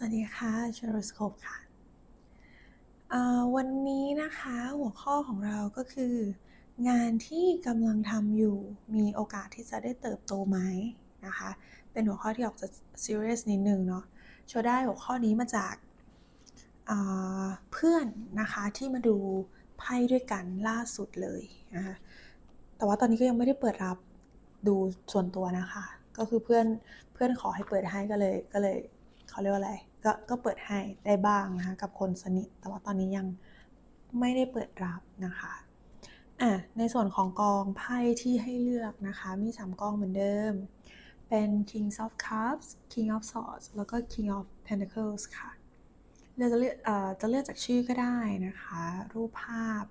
สวัสดีค่ะชโรสโคปค่ะ วันนี้นะคะหัวข้อของเราก็คือ งานที่กำลังทำอยู่มีโอกาสที่จะได้เติบโตไหมนะคะ เป็นหัวข้อที่ออกจะ serious นิดนึงเนาะโชว์ได้หัวข้อนี้มาจากเพื่อนนะคะที่มาดูไพ่ด้วยกันล่าสุดเลยนะคะแต่ว่าตอนนี้ก็ยังไม่ได้เปิดรับดูส่วนตัวนะคะ ก็คือเพื่อนเพื่อนขอให้เปิดให้ก็เลยก็เลยเขาเรียกว่าอะไร ก็ก็เปิดให้ได้บ้างนะคะกับคนสนิท แต่ว่าตอนนี้ยังไม่ได้เปิดรับนะคะอะในส่วนของกองไพ่ที่ให้เลือกนะคะ มี 3กองเหมือนเดิม เป็น King of Cups King of Swords แล้วก็ King of Pentacles ค่ะเราจะเลือกเอ่อจะเลือกจากชื่อก็ได้นะคะ รูปภาพ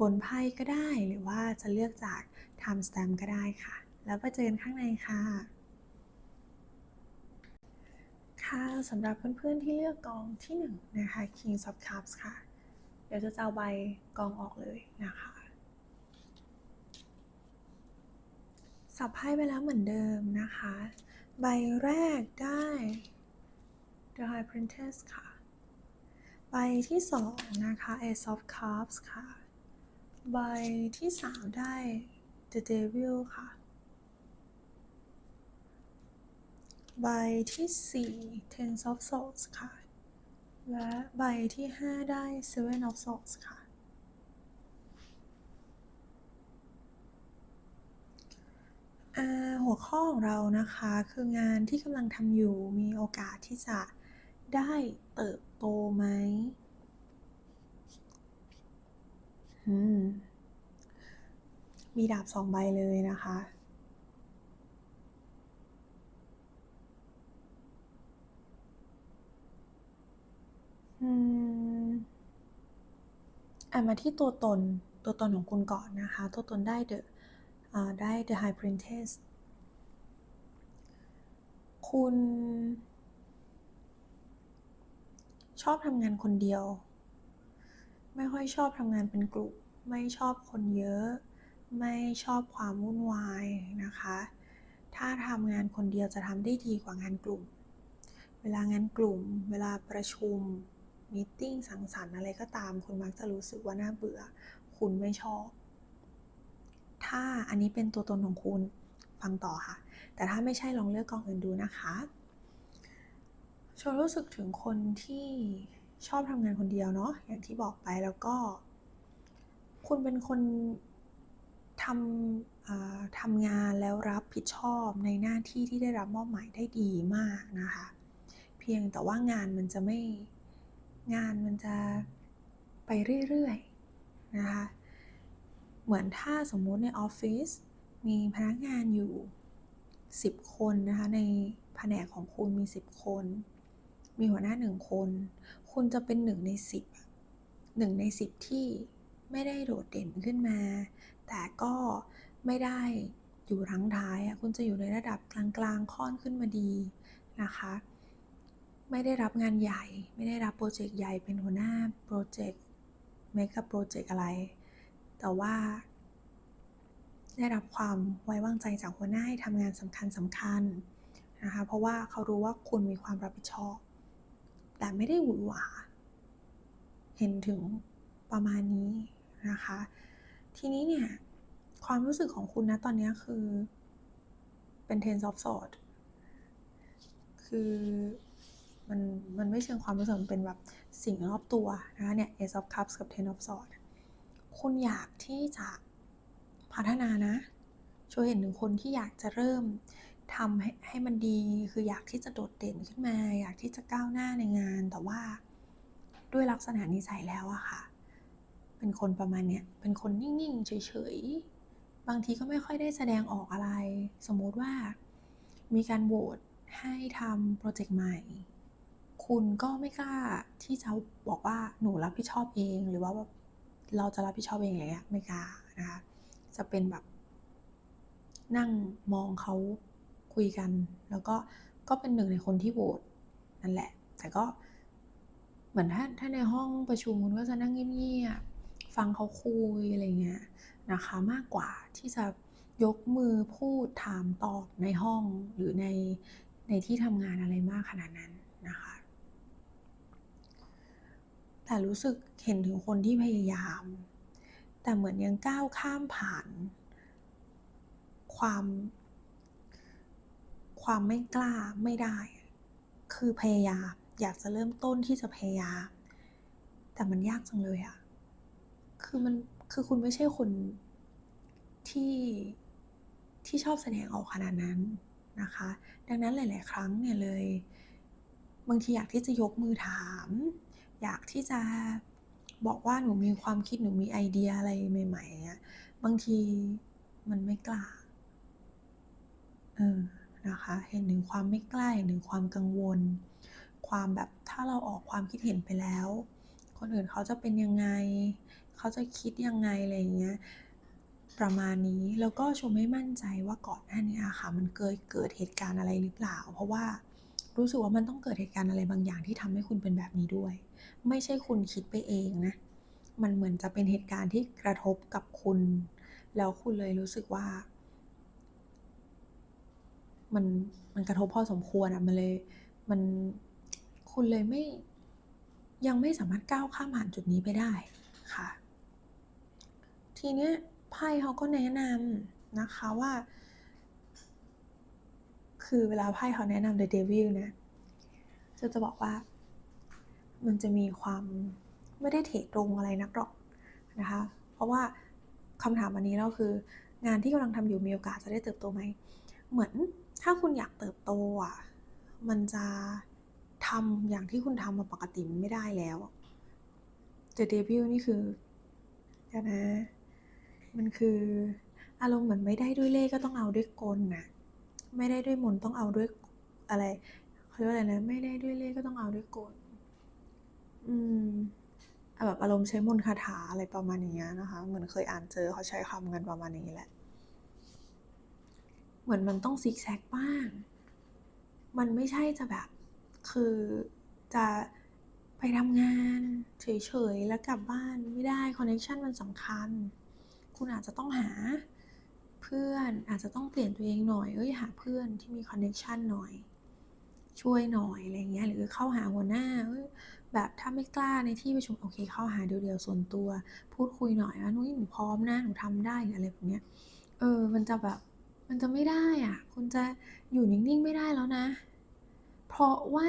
บนไพ่ก็ได้หรือว่าจะเลือกจาก time stamp ก็ได้ค่ะ แล้วไปเจอกันข้างในค่ะ ค่ะสำหรับเพื่อนๆที่เลือกกองที่1นะคะ King of Cups ค่ะ เดี๋ยวจะเอาใบกองออกเลยนะคะ สับไพ่ไปแล้วเหมือนเดิมนะคะ ใบแรกได้ The High Princess ค่ะ ใบที่สองนะคะ Ace of Cups ค่ะ ใบที่สามได้ The Devil ค่ะ ใบที่ 4 Ten of Swords ค่ะ และใบที่ 5 ได้ Seven of Swords ค่ะ หัวข้อของเรานะคะคืองานที่กำลังทำอยู่มีโอกาสที่จะได้เติบโตไหมมมีดาบสองใบเลยนะคะ อะมาที่ตัวตนตัวตนของคุณก่อนนะคะ ตัวตนได้ the ได้ the high princess คุณ ชอบทำงานคนเดียว ไม่ค่อยชอบทำงานเป็นกลุ่ม ไม่ชอบคนเยอะ ไม่ชอบความวุ่นวายนะคะ ถ้าทำงานคนเดียวจะทำได้ดีกว่างานกลุ่ม เวลางานกลุ่ม เวลาประชุม มีติ้งสังสรรค์อะไรก็ตาม คุณมักจะรู้สึกว่าน่าเบื่อ คุณไม่ชอบ ถ้าอันนี้เป็นตัวตนของคุณฟังต่อค่ะ แต่ถ้าไม่ใช่ลองเลือกกองอื่นดูนะคะชนรู้สึกถึงคนที่ชอบทำงานคนเดียวเนาะอย่างที่บอกไปแล้วก็ คุณเป็นคนทำทำงานแล้วรับผิดชอบในหน้าที่ที่ได้รับมอบหมายได้ดีมากนะคะ เพียงแต่ว่างานมันจะไม่ งานมันจะไปเรื่อยๆนะคะ เหมือนถ้าสมมุติในออฟฟิศมีพนักงานอยู่ 10 คนนะคะในแผนกของคุณมี 10 คน มีหัวหน้าหนึ่งคน คุณจะเป็นหนึ่งใน 10หนึ่งใน 10 ที่ไม่ได้โดดเด่นขึ้นมา แต่ก็ไม่ได้อยู่รั้งท้ายคุณจะอยู่ในระดับกลางๆ ค่อนขึ้นมาดีนะคะ ไม่ได้รับงานใหญ่ ไม่ได้รับโปรเจกต์ใหญ่เป็นหัวหน้าโปรเจกต์เมกะโปรเจกต์อะไร แต่ว่า ได้รับความไว้วางใจจากหัวหน้าให้ทำงานสำคัญสำคัญนะคะ เพราะว่าเขารู้ว่าคุณมีความรับผิดชอบ แต่ไม่ได้หวือหวา เห็นถึงประมาณนี้นะคะ ทีนี้เนี่ย ความรู้สึกของคุณนะตอนนี้คือเป็น ten of swords คือ มันมันไม่เชิงความรู้สึกมันเป็นแบบสิ่งรอบตัวนะคะเนี่ย Ace of Cups กับ Ten of Swords คุณอยากที่จะพัฒนานะ ช่วยเห็นถึงคนที่อยากจะเริ่มทำให้ให้มันดีคืออยากที่จะโดดเด่นขึ้นมา อยากที่จะก้าวหน้าในงานแต่ว่าด้วยลักษณะนิสัยแล้วอะค่ะ เป็นคนประมาณเนี้ยเป็นคนนิ่งๆ เฉยๆ บางทีก็ไม่ค่อยได้แสดงออกอะไร สมมติว่ามีการโหวตให้ทำโปรเจกต์ใหม่ คุณก็ไม่กล้าที่จะบอกว่าหนูรับผิดชอบเองหรือว่าแบบเราจะรับผิดชอบเองอะไรเงี้ยไม่กล้านะคะจะเป็นแบบ นั่งมองเขาคุยกัน แล้วก็ก็เป็นหนึ่งในคนที่โหวตนั่นแหละ แต่ก็เหมือนถ้าถ้าในห้องประชุมคุณก็จะนั่งเงียบๆฟังเขาคุยอะไรเงี้ยนะคะมากกว่าที่จะยกมือพูดถามตอบในห้องหรือในในที่ทำงานอะไรมากขนาดนั้นนะคะ แต่รู้สึกเห็นถึงคนที่พยายาม แต่เหมือนยังก้าวข้ามผ่าน ความ ความไม่กล้าไม่ได้ คือพยายามอยากจะเริ่มต้นที่จะพยายาม แต่มันยากจังเลยอะคือมันคือคุณไม่ใช่คนที่ที่ชอบแสดงออกขนาดนั้นนะคะ ดังนั้นหลาย ๆ ครั้งเนี่ยเลย บางทีอยากที่จะยกมือถาม อยากที่จะบอกว่าหนูมีความคิดหนูมีไอเดียอะไรใหม่ๆอะบางทีมันไม่กล้า เออ นะคะ เห็นถึงความไม่กล้าเห็นถึงความกังวล ความแบบถ้าเราออกความคิดเห็นไปแล้ว คนอื่นเขาจะเป็นยังไง เขาจะคิดยังไงอะไรอย่างเงี้ย ประมาณนี้ แล้วก็ชมไม่มั่นใจว่าก่อนหน้าเนี้ยอะค่ะ มันเคยเกิดเหตุการณ์อะไรหรือเปล่า เพราะว่า รู้สึกว่ามันต้องเกิดเหตุการณ์อะไรบางอย่างที่ทำให้คุณเป็นแบบนี้ด้วย ไม่ใช่คุณคิดไปเองนะ มันเหมือนจะเป็นเหตุการณ์ที่กระทบกับคุณ แล้วคุณเลยรู้สึกว่า มันมันกระทบพอสมควรอะมันเลยมันคุณเลยไม่ยังไม่สามารถก้าวข้ามผ่านจุดนี้ไปได้ค่ะ ทีเนี้ยไพ่เขาก็แนะนำนะคะว่า คือเวลาไพ่เขาแนะนำ The Devil นี่ยก็จะบอกว่า มันจะมีความไม่ได้เถตรงอะไรนักหรอกนะคะ เพราะว่าคำถามอันนี้แล้วคืองานที่กำลังทำอยู่มีโอกาสจะได้เติบโตไหม เหมือนถ้าคุณอยากเติบโตอะ มันจะทำอย่างที่คุณทำมาปกติไม่ได้แล้ว The Devil นี่คือนะ มันคืออารมณ์เหมือนไม่ได้ด้วยเล่ก็ต้องเอาด้วยกลน่ะ ไม่ได้ด้วยมนต้องเอาด้วยอะไรเขาเรียกว่าอะไรนะไม่ได้ด้วยเล่ก็ต้องเอาด้วยกลอืมแบบอารมณ์ใช้มนต์คาถาอะไรประมาณอย่างเงี้นะคะ เหมือนเคยอ่านเจอเขาใช้คำกันประมาณนี้แหละ เหมือนมันต้องซิกแซกบ้าง มันไม่ใช่จะแบบ คือจะไปทำงานเฉยๆแล้วกลับบ้านไม่ได้คอนเน็กชันมันสำคัญ คุณอาจจะต้องหา เพื่อนอาจจะต้องเปลี่ยนตัวเองหน่อยเฮ้ยหาเพื่อนที่มีคอนเน็กชันหน่อย ช่วยหน่อยอะไรอย่างเงี้ยหรือเข้าหาหัวหน้าเฮ้ยแบบถ้าไม่กล้าในที่ประชุมโอเคเข้าหาเดี่ยวๆส่วนตัว พูดคุยหน่อยว่า"นุ้ยหนูพร้อมนะหนูทำได้"หรืออะไรแบบเนี้ยเออมันจะแบบมันจะไม่ได้อะคุณจะอยู่นิ่งๆไม่ได้แล้วนะ เพราะว่า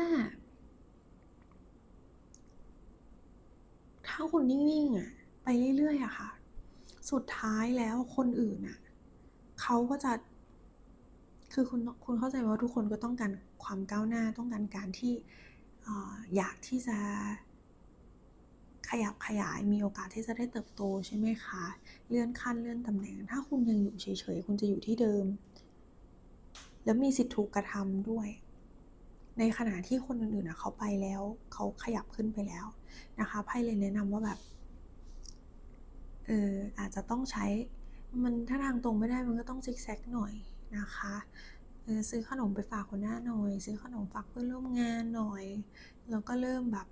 ถ้าคุณนิ่งๆอะไปเรื่อยๆอะค่ะ สุดท้ายแล้วคนอื่นน่ะ เขาก็จะ คือคุณคุณเข้าใจว่าทุกคนก็ต้องการความก้าวหน้าต้องการการที่อ่อยากที่จะขยับขยายมีโอกาสที่จะได้เติบโตใช่ไหมคะ เลื่อนขั้นเลื่อนตำแหน่ง ถ้าคุณยังอยู่เฉยๆ คุณจะอยู่ที่เดิม แล้วมีสิทธิ์ถูกกระทำด้วย ในขณะที่คนอื่นๆเขาไปแล้ว เขาขยับขึ้นไปแล้วนะคะไพ่เลยแนะนำว่าแบบเอออาจจะต้องใช้ มันถ้าทางตรงไม่ได้มันก็ต้องซิกแซกหน่อยนะคะซื้อขนมไปฝากหัวหน้าหน่อย ซื้อขนมฝากเพื่อนร่วมงานหน่อย แล้วก็เริ่มแบบ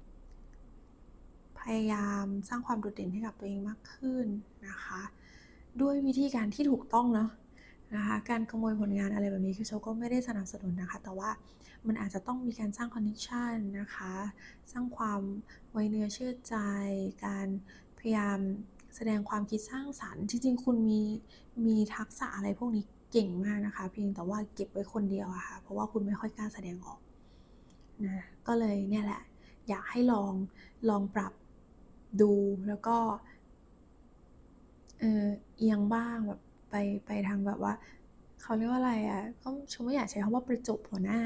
พยายามสร้างความโดดเด่นให้กับตัวเองมากขึ้นนะคะ ด้วยวิธีการที่ถูกต้องเนาะนะคะการขโมยผลงานอะไรแบบนี้คือโชก็ไม่ได้สนับสนุนนะคะ แต่ว่ามันอาจจะต้องมีการสร้างคอนเน็กชันนะคะ สร้างความไวเนื้อเชื่อใจ การพยายาม แสดงความคิดสร้างสรรค์ จริง ๆ คุณมีมีทักษะอะไรพวกนี้เก่งมากนะคะ เพียงแต่ว่าเก็บไว้คนเดียวอะค่ะ เพราะว่าคุณไม่ค่อยกล้าแสดงออกนะ ก็เลยเนี่ยแหละ อยากให้ลองลองปรับดูแล้วก็เออเอียงบ้างแบบไปไปทางแบบว่าเขาเรียกว่าอะไรอะก็ชมไม่อยากใช้คำว่าประจบหัวหน้า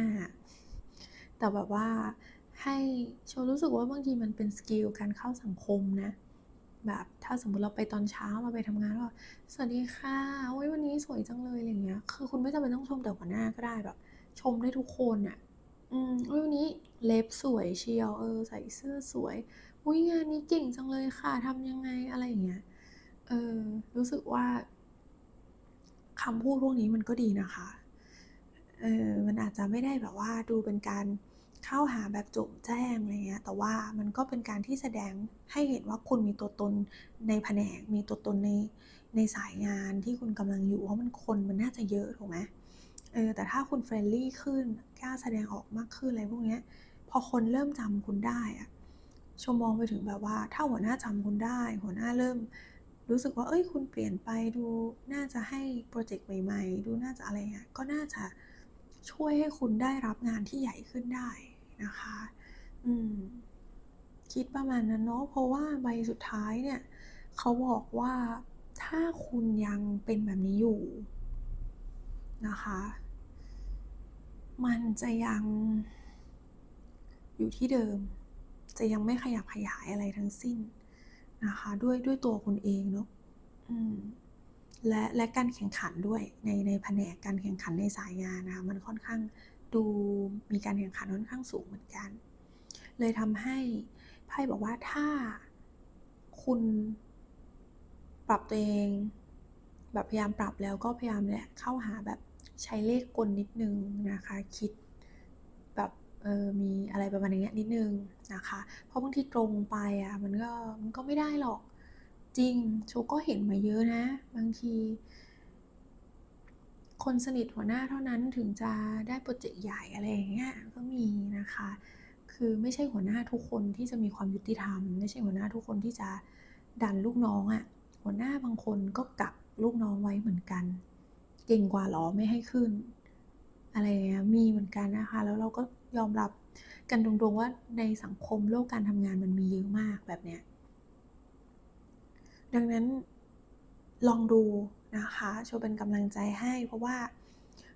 แต่แบบว่าให้ชมรู้สึกว่าบางทีมันเป็นสกิลการเข้าสังคมนะ แบบถ้าสมมติเราไปตอนเช้าเราไปทำงานวแบบ"สวัสดีค่ะโอ๊ยวันนี้สวยจังเลย"อะไรอย่างเงี้ย คือคุณไม่จำเป็นต้องชมแต่หัวหน้าก็ได้แบบ ชมได้ทุกคนน่ะ อืม"วันนี้เล็บสวยเชียวเออ ใส่เสื้อสวยอุ๊ยงานนี้เก่งจังเลยค่ะทำยังไง?"อะไรอย่างเงี้ยเออรู้สึกว่าคำพูดพวกนี้มันก็ดีนะคะเออมันอาจจะไม่ได้แบบว่าดูเป็นการ เข้าหาแบบจ่งแจ้งอะไรเงี้ยแต่ว่ามันก็เป็นการที่แสดงให้เห็นว่าคุณมีตัวตนในแผนก มีตัวตนในในสายงานที่คุณกำลังอยู่เพราะมันคนมันน่าจะเยอะถูกไหมเออแต่ถ้าคุณ friendly ขึ้นกล้าแสดงออกมากขึ้นอะไรพวกเนี้ยพอคนเริ่มจำคุณได้อะชมมองไปถึงแบบว่า ถ้าหัวหน้าจำคุณได้ หัวหน้าเริ่มรู้สึกว่าเอ้ยคุณเปลี่ยนไปดูน่าจะให้พรเจกต์ใหม่ ๆ ดูน่าจะอะไรเงี้ยก็น่าจะ ช่วยให้คุณได้รับงานที่ใหญ่ขึ้นได้นะคะ อืม คิดประมาณนั้นเนาะ เพราะว่าใบสุดท้ายเนี่ย เขาบอกว่าถ้าคุณยังเป็นแบบนี้อยู่นะคะ มันจะยังอยู่ที่เดิม จะยังไม่ขยับขยายอะไรทั้งสิ้นนะคะ ด้วยด้วยตัวคุณเองเนาะอืม และและการแข่งขันด้วยในในแผนกการแข่งขันในสายงานนะคะมันค่อนข้างดูมีการแข่งขันค่อนข้างสูงเหมือนกัน เลยทำให้ไพ่บอกว่าถ้าคุณปรับตัวเองแบบพยายามปรับแล้วก็พยายามเนี่ยเข้าหาแบบใช้เลขกลนิดนึงนะคะ คิดแบบเออมีอะไรประมาณอย่างเงี้ยนิดนึงนะคะ เพราะบางทีตรงไปอะมันก็มันก็ไม่ได้หรอก จริงโชก็เห็นมาเยอะนะ บางที คนสนิทหัวหน้าเท่านั้นถึงจะได้พรเจกต์ใหญ่อะไรอย่างเงี้ยก็มีนะคะ คือไม่ใช่หัวหน้าทุกคนที่จะมีความยุติธรรม ไม่ใช่หัวหน้าทุกคนที่จะดันลูกน้องอะหัวหน้าบางคนก็กักลูกน้องไว้เหมือนกัน เก่งกว่าหรอไม่ให้ขึ้น อะไรเงี้ยมีเหมือนกันนะคะ แล้วเราก็ยอมรับกันตรงๆว่าในสังคมโลกการทำงานมันมีเยอะมากแบบเนี้ย ดังนั้นลองดูนะคะโชเป็นกำลังใจให้ เพราะว่า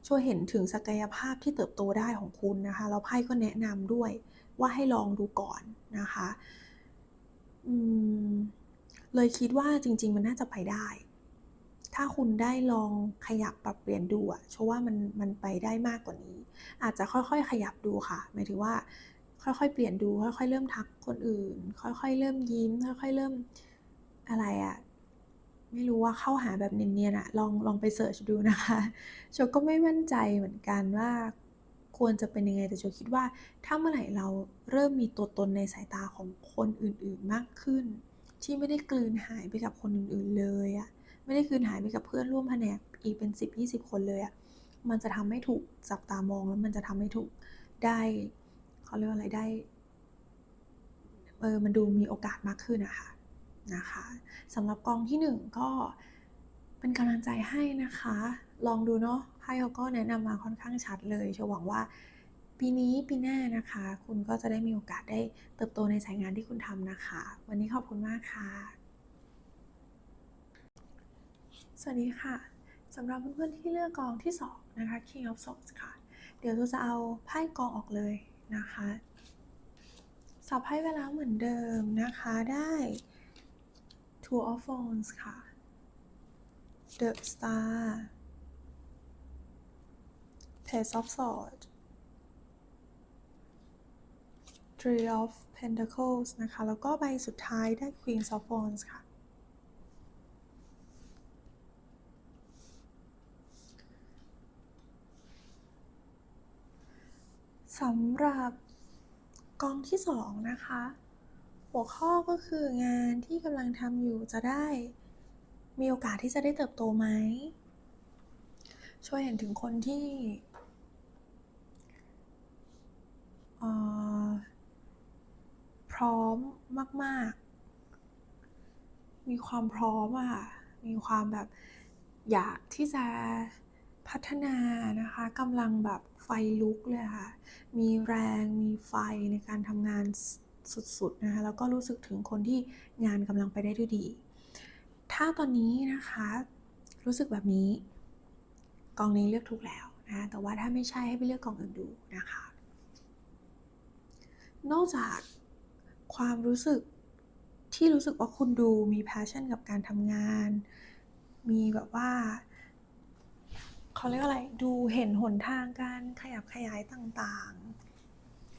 โชเห็นถึงศักยภาพที่เติบโตได้ของคุณนะคะแล้วไพ่ก็แนะนำด้วยว่าให้ลองดูก่อนนะคะอืมเลยคิดว่าจริง ๆ มันน่าจะไปได้ ถ้าคุณได้ลองขยับปรับเปลี่ยนดูอะโชว่ามันมันไปได้มากกว่านี้ อาจจะค่อยๆ ขยับดูค่ะ หมายถึงว่า ค่อยๆ เปลี่ยนดู ค่อยๆ เริ่มทักคนอื่น ค่อยๆ เริ่มยิ้ม ค่อยๆ เริ่ม อะไรอะไม่รู้ว่าเข้าหาแบบเนียนๆอะลองลองไปเซิร์ชดูนะคะโชก็ไม่มั่นใจเหมือนกันว่าควรจะเป็นยังไงแต่โชคิดว่า ถ้าเมื่อไหร่เราเริ่มมีตัวตนในสายตาของคนอื่นๆมากขึ้น ที่ไม่ได้กลืนหายไปกับคนอื่นๆเลยอะไม่ได้กลืนหายไปกับเพื่อนร่วมแผนกอีกเป็น 10-20 คนเลยอะมันจะทำให้ถูกจับตามองแล้วมันจะทำให้ถูกได้เขาเรียกว่าอะไรได้เออมันดูมีโอกาสมากขึ้นอะค่ะ นะคะสำหรับกองที่ 1 ก็เป็นกำลังใจให้นะคะ ลองดูเนาะไพ่เขาก็แนะนำมาค่อนข้างชัดเลยโชหวังว่าปีนี้ปีหน้านะคะ คุณก็จะได้มีโอกาสได้เติบโตในสายงานที่คุณทำนะคะ วันนี้ขอบคุณมากค่ะ สวัสดีค่ะสำหรับเพื่อนๆที่เลือกกองที่ 2 นะคะ King of Swords ค่ะ เดี๋ยวเราจะเอาไพ่กองออกเลยนะคะสับไพ่ไปแล้วเหมือนเดิมนะคะได้ Two of Wands ค่ะ The Star Page of Swords Three of Pentacles นะคะ แล้วก็ใบสุดท้ายได้ Queen of Wands ค่ะ สำหรับกองที่2นะคะ หัวข้อก็คืองานที่กำลังทำอยู่จะได้ มีโอกาสที่จะได้เติบโตไหม ช่วยเห็นถึงคนที่พร้อมมาก ๆ มีความพร้อมอะค่ะ มีความแบบอยากที่จะพัฒนานะคะกำลังแบบไฟลุกเลยค่ะ มีแรงมีไฟในการทำงาน สุดๆนะคะแล้วก็รู้สึกถึงคนที่งานกำลังไปได้ด้วยดี ถ้าตอนนี้นะคะ รู้สึกแบบนี้ กองนี้เลือกถูกแล้วนะคะแต่ว่าถ้าไม่ใช่ให้ไปเลือกกองอื่นดูนะคะ นอกจากความรู้สึกที่รู้สึกว่าคุณดูมี passion กับการทำงาน มีแบบว่าเขาเรียกอะไร ดูเห็นหนทางการขยับขยายต่างๆ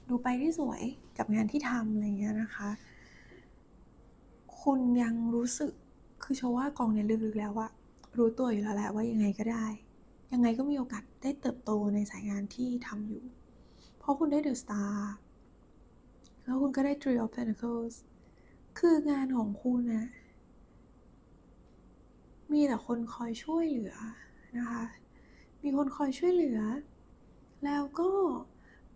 ดูไปได้สวยกับงานที่ทำอะไรเงี้ยนะคะ คุณยังรู้สึกคือโชว่ากองเนี้ยลึกๆแล้วอะรู้ตัวอยู่แล้วแหละว่ายังไงก็ได้ ยังไงก็มีโอกาสได้เติบโตในสายงานที่ทำอยู่ เพราะคุณได้ The Star แล้วคุณก็ได้ Tree of Pentacles คืองานของคุณนะ มีแต่คนคอยช่วยเหลือนะคะ มีคนคอยช่วยเหลือ แล้วก็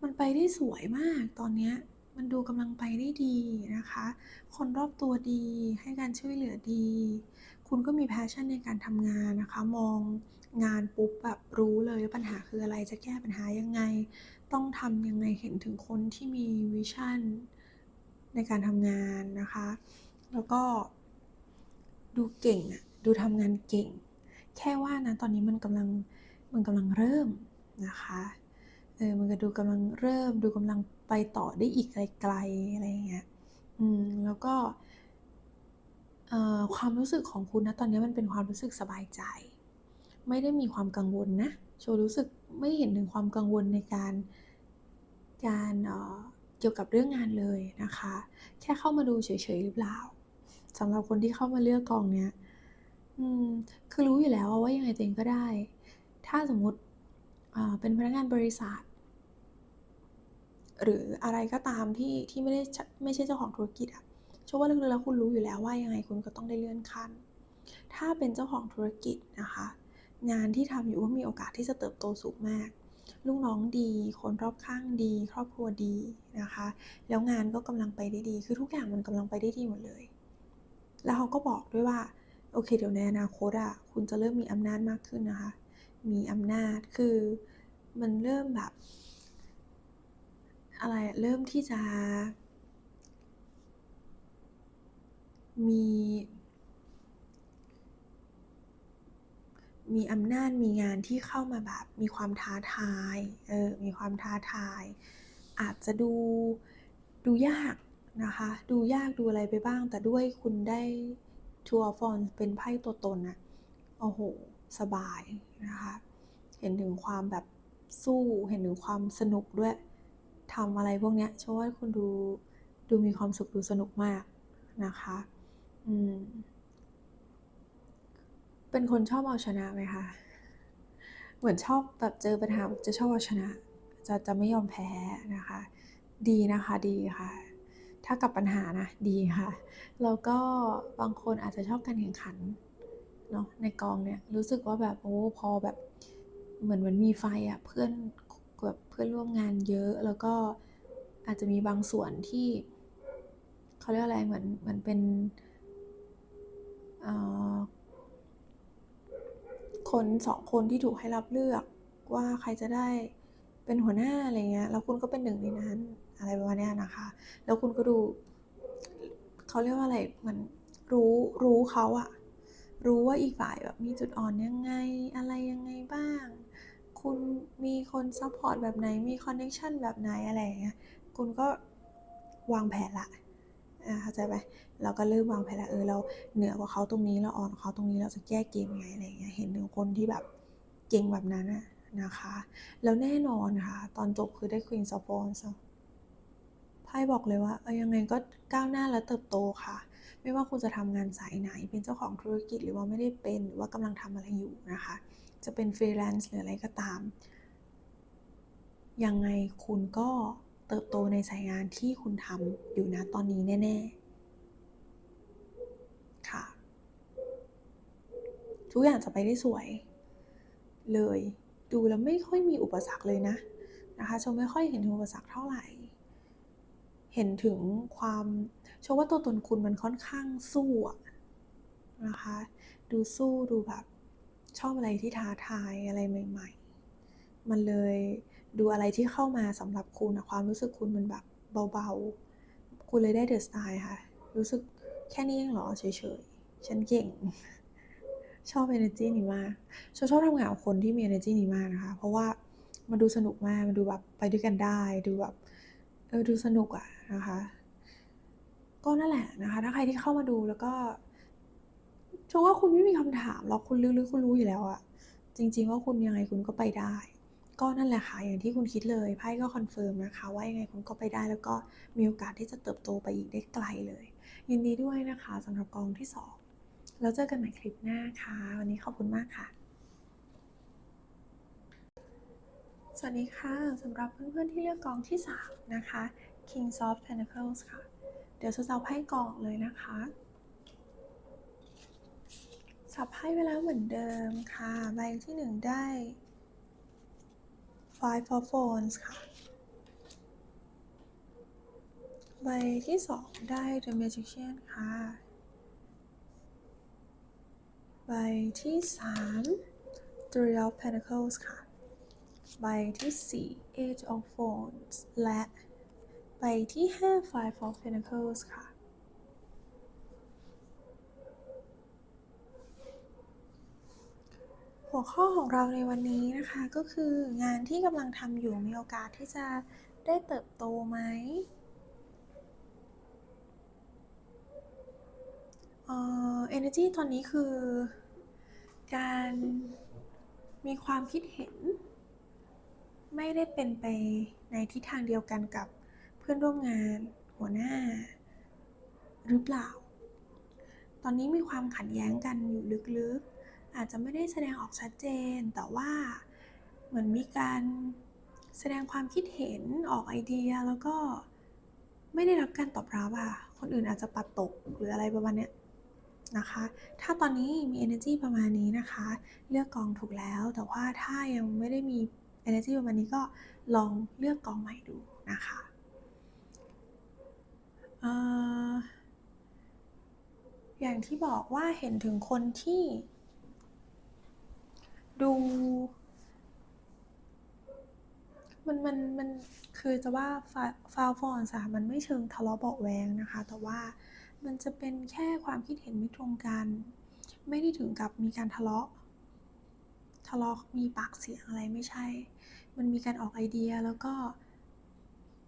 มันไปได้สวยมากตอนเนี้ยมันดูกำลังไปได้ดีนะคะ คนรอบตัวดีให้การช่วยเหลือดี คุณก็มีแพชชั่นในการทำงานนะคะ มองงานปุ๊บแบบรู้เลยว่าปัญหาคืออะไรจะแก้ปัญหายังไง ต้องทำยังไงเห็นถึงคนที่มีวิชั่นในการทำงานนะคะ แล้วก็ดูเก่งอะดูทำงานเก่ง แค่ว่านะตอนนี้มันกำลังมันกำลังเริ่มนะคะ เออมันก็ดูกำลังเริ่มดูกำลังไปต่อได้อีกไกลๆอะไรเงี้ยอืมแล้วก็ความรู้สึกของคุณนะตอนนี้มันเป็นความรู้สึกสบายใจ ไม่ได้มีความกังวลนะโชว์รู้สึกไม่เห็นถึงความกังวลในการการเเกี่ยวกับเรื่องงานเลยนะคะ แค่เข้ามาดูเฉยๆหรือเปล่าสำหรับคนที่เข้ามาเลือกกองเนี้ยอืมคือรู้อยู่แล้วว่ายังไงตัวเองก็ได้ ถ้าสมมุติอ่าเป็นพนักงานบริษัท หรืออะไรก็ตามที่ที่ไม่ได้ไม่ใช่เจ้าของธุรกิจอะเชื่อว่าลึกๆแล้วคุณรู้อยู่แล้วว่ายังไงคุณก็ต้องได้เลื่อนขั้น ถ้าเป็นเจ้าของธุรกิจนะคะ งานที่ทำอยู่ก็มีโอกาสที่จะเติบโตสูงมาก ลูกน้องดี คนรอบข้างดี ครอบครัวดีนะคะ แล้วงานก็กำลังไปได้ดี คือทุกอย่างมันกำลังไปได้ดีหมดเลย แล้วเขาก็บอกด้วยว่าโอเคเดี๋ยวในอนาคตอะคุณจะเริ่มมีอำนาจมากขึ้นนะคะ มีอำนาจคือมันเริ่มแบบ อะไรเริ่มที่จะ มี มีอำนาจมีงานที่เข้ามาแบบมีความท้าทายเออมีความท้าทาย อาจจะดูดูยากนะคะ ดูยากดูอะไรไปบ้าง แต่ด้วยคุณได้ Two of Wands เป็นไพ่ตัวตนน่ะโอ้โฮสบายนะคะ เห็นถึงความแบบสู้ เห็นถึงความสนุกด้วย ทำอะไรพวกเนี้ยเชื่อว่าคุณดูดูมีความสุขดูสนุกมากนะคะอืมเป็นคนชอบเอาชนะไหมคะ?เหมือนชอบแบบเจอปัญหาจะชอบเอาชนะ จะจะไม่ยอมแพ้นะคะ ดีนะคะดีค่ะ ถ้ากับปัญหานะดีค่ะ แล้วก็บางคนอาจจะชอบการแข่งขันเนาะในกองเนี่ยรู้สึกว่าแบบโอ้พอแบบเหมือนมันมีไฟอะเพื่อน แบบเพื่อนร่วมงานเยอะแล้วก็อาจจะมีบางส่วนที่เขาเรียกอะไรเหมือนเหมือนเป็นอ่าคน2คนที่ถูกให้รับเลือกว่าใครจะได้เป็นหัวหน้าอะไรเงี้ยแล้วคุณก็เป็นหนึ่งในนั้นอะไรประมาณนี้นะคะ แล้วคุณก็ดูเขาเรียกว่าอะไรเหมือนรู้รู้เขาอะรู้ว่าอีกฝ่ายแบบมีจุดอ่อนยังไงอะไรยังไงบ้าง คุณมีคนซัปพอร์ตแบบไหน มีคอนเน็กชันแบบไหนอะไรอย่างเงี้ย คุณก็วางแผนล้วอาเข้าใจไหมเราก็เริ่มวางแผนล้วเออเราเหนือกว่าเขาตรงนี้เราอ่อนกว่าเขาตรงนี้เราจะแก้เกมยังไงอะไรเงี้ย เห็นถึงคนที่แบบเก่งแบบนั้นอะนะคะ แล้วแน่นอนค่ะ ตอนจบคือได้ Queen of Wands เนาะไพ่บอกเลยว่าเออยังไงก็ก้าวหน้าและเติบโตค่ะ ไม่ว่าคุณจะทำงานสายไหน เป็นเจ้าของธุรกิจหรือว่าไม่ได้เป็นหรือว่ากำลังทำอะไรอยู่นะคะ จะเป็น Freelance หรืออะไรก็ตาม ยังไงคุณก็เติบโตในสายงานที่คุณทำอยู่ณตอนนี้แน่ ๆ ค่ะ ทุกอย่างจะไปได้สวย เลย ดูแล้วไม่ค่อยมีอุปสรรคเลยนะนะคะชว์ไม่ค่อยเห็นถึงอุปสรรคเท่าไหร่ เห็นถึงความชว์ว่าตัวตนคุณมันค่อนข้างสู้อะนะคะ ดูสู้ดูแบบ ชอบอะไรที่ท้าทายอะไรใหม่ ๆ มันเลยดูอะไรที่เข้ามาสำหรับคุณอะความรู้สึกคุณมันแบบเบาๆ คุณเลยได้ The Star ค่ะ รู้สึกแค่นี้เองเหรอเฉยๆ ฉันเก่ง ชอบเอเนอร์จีนี้มากชว์ชอบทำงานกับคนที่มีเอเนอร์จีนี้มากนะคะ เพราะว่ามันดูสนุกมาก มันดูแบบไปด้วยกันได้ ดูแบบเออดูสนุกอะนะคะ ก็นั่นแหละนะคะ ถ้าใครที่เข้ามาดูแล้วก็ โชว์ว่าคุณไม่มีคำถามหรอกคุณลึกๆคุณรู้อยู่แล้วอะจริง ๆ ว่าคุณยังไงคุณก็ไปได้ ก็นั่นแหละค่ะอย่างที่คุณคิดเลยไพ่ก็คอนเฟิร์มนะคะ ว่ายังไงคุณก็ไปได้แล้วก็มีโอกาสที่จะเติบโตไปอีกได้ไกลเลย ยินดีด้วยนะคะสำหรับกองที่ 2 แล้วเจอกันใหม่คลิปหน้าค่ะ วันนี้ขอบคุณมากค่ะสวัสดีค่ะสำหรับเพื่อนๆที่เลือกกองที่ 3 นะคะ Kings of Pentacles ค่ะ เดี๋ยวจะเอาไพ่กองเลยนะคะ สับไพ่ไปแล้วเหมือนเดิมค่ะ ใบที่1ได้ Five of Wands ค่ะ ใบที่สองได้ The Magician ค่ะ ใบที่สาม Three of Pentacles ค่ะ ใบที่สี่ Age of Wands และ ใบที่ห้า Five of Pentacles ค่ะ หัวข้อของเราในวันนี้นะคะก็คืองานที่กำลังทำอยู่มีโอกาสที่จะได้เติบโตไหมเอ่อ energy ตอนนี้คือ การมีความคิดเห็น ไม่ได้เป็นไปในทิศทางเดียวกันกับเพื่อนร่วมงานหัวหน้า หรือเปล่า ตอนนี้มีความขัดแย้งกันอยู่ลึกๆ อาจจะไม่ได้แสดงออกชัดเจน แต่ว่าเหมือนมีการแสดงความคิดเห็นออกไอเดียแล้วก็ไม่ได้รับการตอบรับอะคนอื่นอาจจะปัดตกหรืออะไรประมาณเนี้ยนะคะ ถ้าตอนนี้มี energy ประมาณนี้นะคะ เลือกกองถูกแล้ว แต่ว่าถ้ายังไม่ได้มี energy ประมาณนี้ก็ลองเลือกกองใหม่ดูนะคะอย่างที่บอกว่าเห็นถึงคนที่ ดู มันมันมันคือจะว่าฟาวฟอนสะมันไม่เชิงทะเลาะเบาแวงนะคะ แต่ว่ามันจะเป็นแค่ความคิดเห็นไม่ตรงกัน ไม่ได้ถึงกับมีการทะเลาะ ทะเลาะมีปากเสียงอะไรไม่ใช่ มันมีการออกไอเดียแล้วก็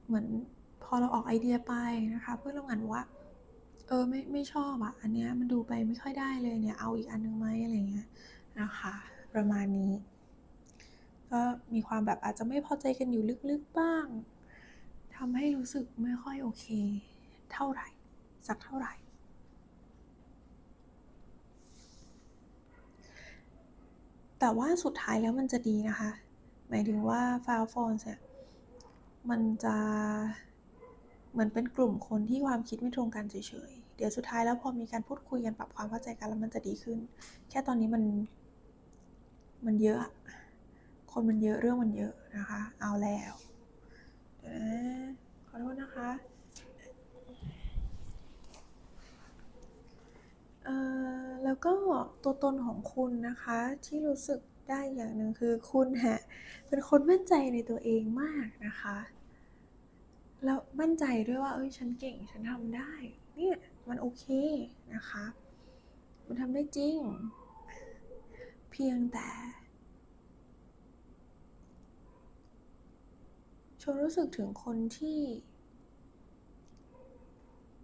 เหมือนพอเราออกไอเดียไปนะคะ เพื่อนร่วมงานว่า เออไม่ไม่ชอบอะอันเนี้ยมันดูไปไม่ค่อยได้เลยเนี่ย เอาอีกอันนึงไหมอะไรเงี้ยนะคะ ประมาณนี้ ก็มีความแบบอาจจะไม่พอใจกันอยู่ลึกๆบ้างทำให้รู้สึกไม่ค่อยโอเค เท่าไหร่ สักเท่าไหร่ แต่ว่าสุดท้ายแล้วมันจะดีนะคะ หมายถึงว่าฟาวฟอนเนี่ยมันจะเหมือนเป็นกลุ่มคนที่ความคิดไม่ตรงกันเฉยๆ เดี๋ยวสุดท้ายแล้วพอมีการพูดคุยกันปรับความเข้าใจกันแล้วมันจะดีขึ้น แค่ตอนนี้มัน มันเยอะ คนมันเยอะเรื่องมันเยอะนะคะ เอาแล้วเดี๋ยวนะขอโทษนะคะแล้วก็ตัวตนของคุณนะคะที่รู้สึกได้อย่างหนึ่งคือคุณฮะเป็นคนมั่นใจในตัวเองมากนะคะแล้วมั่นใจด้วยว่าเอ้ยฉันเก่งฉันทำได้เนี่ยมันโอเคนะคะ มันทำได้จริง พียงแต่ชนรู้สึกถึงคนที่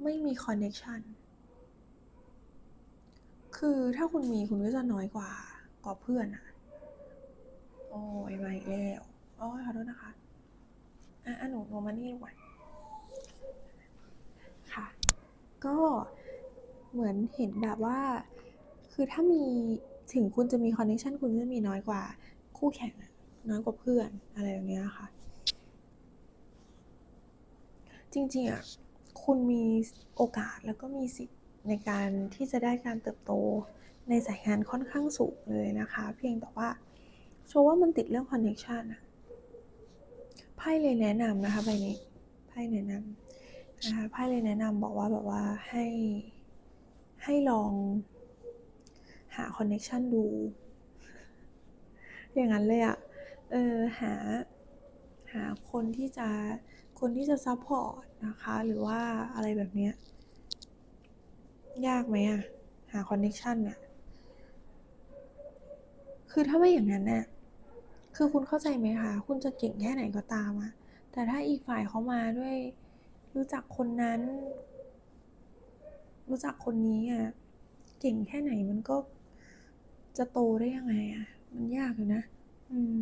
ไม่มีคอนเน c t ชันคือถ้าคุณมีคุณก็จะน้อยกว่ากว่าเพื่อนอะโอ้ยมาอีกแล้วโอ้ยขอโทษนะคะอะอะหนูหนูมานี่ดีกว่าค่ะ ก็เหมือนเห็นแบบว่า คือถ้ามี ถึงคุณจะมีคอนเน c t ชันคุณจะมีน้อยกว่าคู่แข่งน้อยกว่าเพื่อนอะไรแบบเนี้ยค่ะ จริงๆอะคุณมีโอกาสแล้วก็มีสิทธิ์ในการที่จะได้การเติบโตในสายงานค่อนข้างสูงเลยนะคะ เพียงแต่ว่าโชว์ว่ามันติดเรื่องคอนเน c t ชันอะไพ่เลยแนะนำนะคะใบนี้ไพ่แนะนำนะคะไพ่เลยแนะนำบอกว่าแบบว่าให้ให้ลอง หาคอนเน c t ชันดู อย่างนั้นเลยอะเออหาหาคนที่จะคนที่จะซัพพอร์ตนะคะ หรือว่าอะไรแบบเนี้ยยากไหมอะหาคอนเน c t ชันเนี่ยคือถ้าไม่อย่างนั้นเนี่ยคือคุณเข้าใจไหมคะ คุณจะเก่งแค่ไหนก็ตามอะแต่ถ้าอีกฝ่ายเขามาด้วยรู้จักคนนั้น รู้จักคนนี้อะเก่งแค่ไหนมันก็ จะโตได้ยังไงอะมันยากอยู่นะ อืม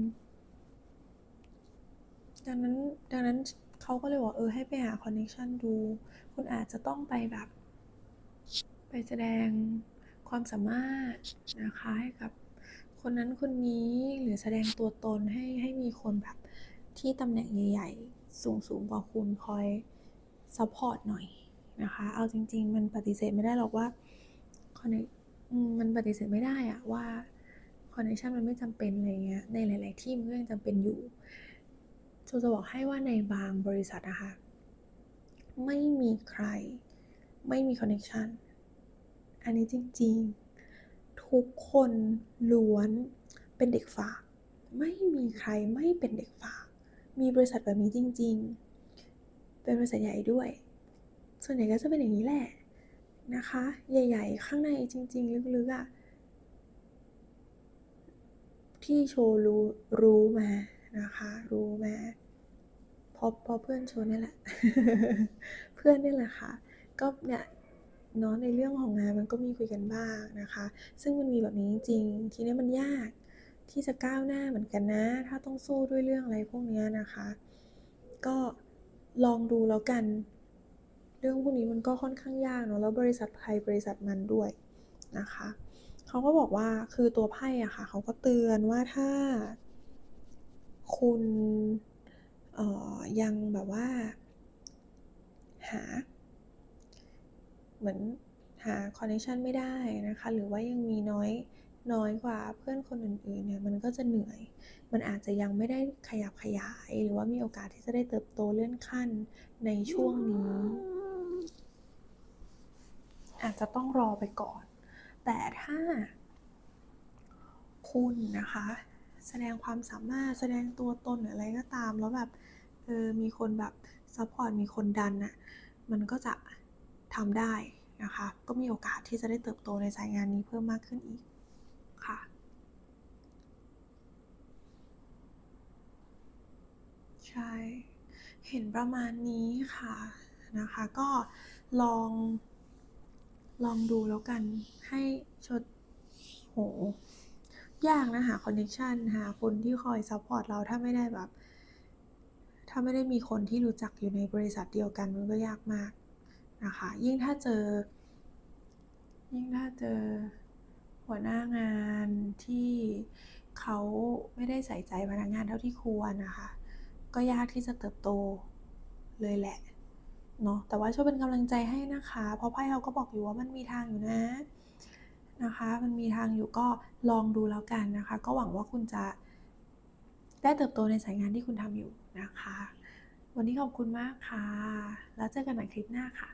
ดังนั้น ดังนั้นเขาก็เลยบอกเออให้ไปหาคอนเน c t ชันดู คุณอาจจะต้องไปแบบ ไปแสดงความสามารถนะคะให้กับคนนั้นคนนี้หรือแสดงตัวตนให้ให้มีคนแบบที่ตำแหน่งใหญ่ ๆ สูงสูงกว่าคุณคอยซัพพอร์ตหน่อยนะคะ เอาจริง ๆ มันปฏิเสธไม่ได้หรอกว่าคอนเนค มันปฏิเสธไม่ได้อะว่าคอนเนคชันมันไม่จำเป็นอะไรเงี้ยในหลาย ๆ ที่มันก็ยังจำเป็นอยู่โจจะบอกให้ว่าในบางบริษัทนะคะไม่มีใคร ไม่มีคอนเน c ชันอันนี้จริง ๆ ทุกคนล้วนเป็นเด็กฝาก ไม่มีใครไม่เป็นเด็กฝาก มีบริษัทแบบนี้จริง ๆ เป็นบริษัทใหญ่ด้วย ส่วนใหญ่ก็จะเป็นอย่างนี้แหละ นะคะ ใหญ่ ๆ ข้างในจริง ๆ ลึกๆอะ่ะที่โชว์รู้รู้มานะคะ รู้มาพราะเพราะเพื่อนโชว์นี่แหละ เพื่อนนี่แหละค่ะ ก็เนี่ยเนาะในเรื่องของงานมันก็มีคุยกันบ้างนะคะ ซึ่งมันมีแบบนี้จริง ทีนี้มันยากที่จะก้าวหน้าเหมือนกันนะ ถ้าต้องสู้ด้วยเรื่องอะไรพวกนี้นะคะ ก็ลองดูแล้วกัน เรื่องพวกนี้มันก็ค่อนข้างยากเนาะแล้วบริษัทใครบริษัทมันด้วยนะคะเขาก็บอกว่าคือตัวไพ่อะค่ะเขาก็เตือนว่าถ้าคุณออยังแบบว่า หา เหมือนหาคอนเนคชันไม่ได้นะคะ หรือว่ายังมีน้อยน้อยกว่าเพื่อนคนอื่นๆเนี่ยมันก็จะเหนื่อย มันอาจจะยังไม่ได้ขยับขยาย หรือว่ามีโอกาสที่จะได้เติบโตเลื่อนขั้นในช่วงนี้ อาจจะต้องรอไปก่อน แต่ถ้า คุณนะคะ แสดงความสามารถแสดงตัวตนหรืออะไรก็ตาม แล้วแบบเออมีคนแบบซัพพอร์ตมีคนดันน่ะมันก็จะทำได้นะคะ ก็มีโอกาสที่จะได้เติบโตในสายงานนี้เพิ่มมากขึ้นอีกค่ะใช่ เห็นประมาณนี้ค่ะนะคะ ก็ลอง ลองดูแล้วกันให้ชดโห ยากนะหาคอนเน c ชันหาคนที่คอยซัพพอร์ตเราถ้าไม่ได้แบบ ถ้าไม่ได้มีคนที่รู้จักอยู่ในบริษัทเดียวกันมันก็ยากมากนะคะ ยิ่งถ้าเจอ ยิ่งถ้าเจอหัวหน้างานที่เขาไม่ได้ใส่ใจพนักงานเท่าที่ควรนะคะ ก็ยากที่จะเติบโตเลยแหละ เนาะแต่ว่าช่วยเป็นกำลังใจให้นะคะ เพราะไพ่เขาก็บอกอยู่ว่ามันมีทางอยู่นะนะคะ มันมีทางอยู่ก็ลองดูแล้วกันนะคะ ก็หวังว่าคุณจะได้เติบโตในสายงานที่คุณทำอยู่นะคะ วันนี้ขอบคุณมากค่ะ แล้วเจอกันใหม่คลิปหน้าค่ะ